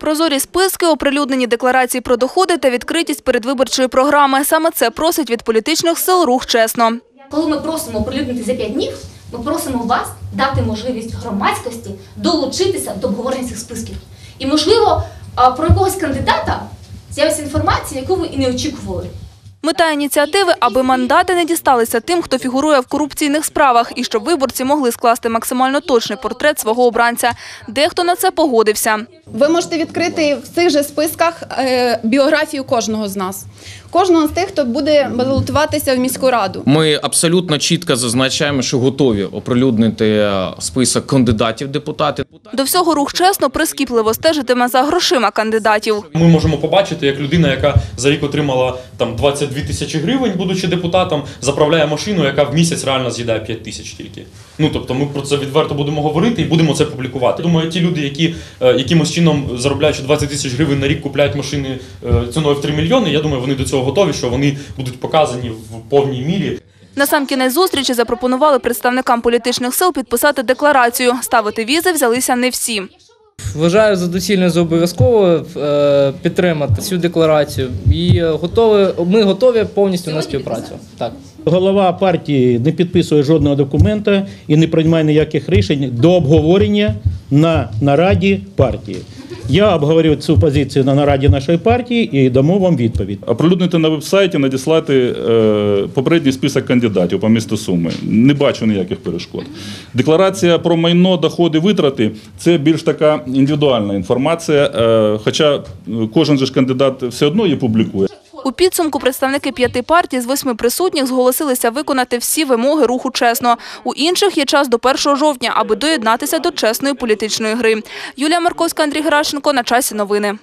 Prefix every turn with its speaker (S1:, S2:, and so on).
S1: Прозорі списки, оприлюднені декларації про доходи та відкритість передвиборчої програми. Саме це просить від політичних сил рух чесно.
S2: Коли ми просимо оприлюднити за 5 днів, ми просимо вас дати можливість громадськості долучитися до обговорення цих списків. І, можливо, про якогось кандидата з'явиться інформація, яку ви і не очікували.
S1: Мета ініціативи, аби мандати не дісталися тим, хто фігурує в корупційних справах, і щоб виборці могли скласти максимально точний портрет свого обранця. Дехто на це погодився.
S3: Ви можете відкрити в цих же списках е, біографію кожного з нас, кожного з тих, хто буде балотуватися в міську раду.
S4: Ми абсолютно чітко зазначаємо, що готові оприлюднити е, список кандидатів в депутати.
S1: До всього рух чесно прискіпливо стежитиме за грошима кандидатів.
S5: Ми можемо побачити, як людина, яка за рік отримала там 22 тисячі гривень, будучи депутатом, заправляє машину, яка в місяць реально з'їдає 5 тисяч тільки. Ну тобто, ми про це відверто будемо говорити і будемо це публікувати. Думаю, ті люди, які е, якимось чином заробляючи 20 тисяч гривень на рік, купляють машини е, ціною в 3 мільйони. Я думаю, вони до цього готові, що вони будуть показані в повній мірі.
S1: На сам кінець зустрічі запропонували представникам політичних сил підписати декларацію. Ставити візи взялися не всі.
S6: Вважаю за доцільне за обов'язково е, підтримати цю декларацію і е, готові, ми готові повністю на співпрацю. Так.
S7: Голова партії не підписує жодного документа і не приймає ніяких рішень до обговорення на нараді партії. Я обговорю цю позицію на нараді нашої партії і дамо вам відповідь.
S8: Оприлюднити на вебсайті, надіслати е, попередній список кандидатів по місту Суми. Не бачу ніяких перешкод. Декларація про майно, доходи, витрати це більш така індивідуальна інформація. Е, хоча е, кожен же ж кандидат все одно її публікує.
S1: У підсумку представники п'яти партій з восьми присутніх зголосилися виконати всі вимоги руху чесно. У інших є час до 1 жовтня, аби доєднатися до чесної політичної гри. Юлія Марковська, Андрій Геращенко. На часі новини.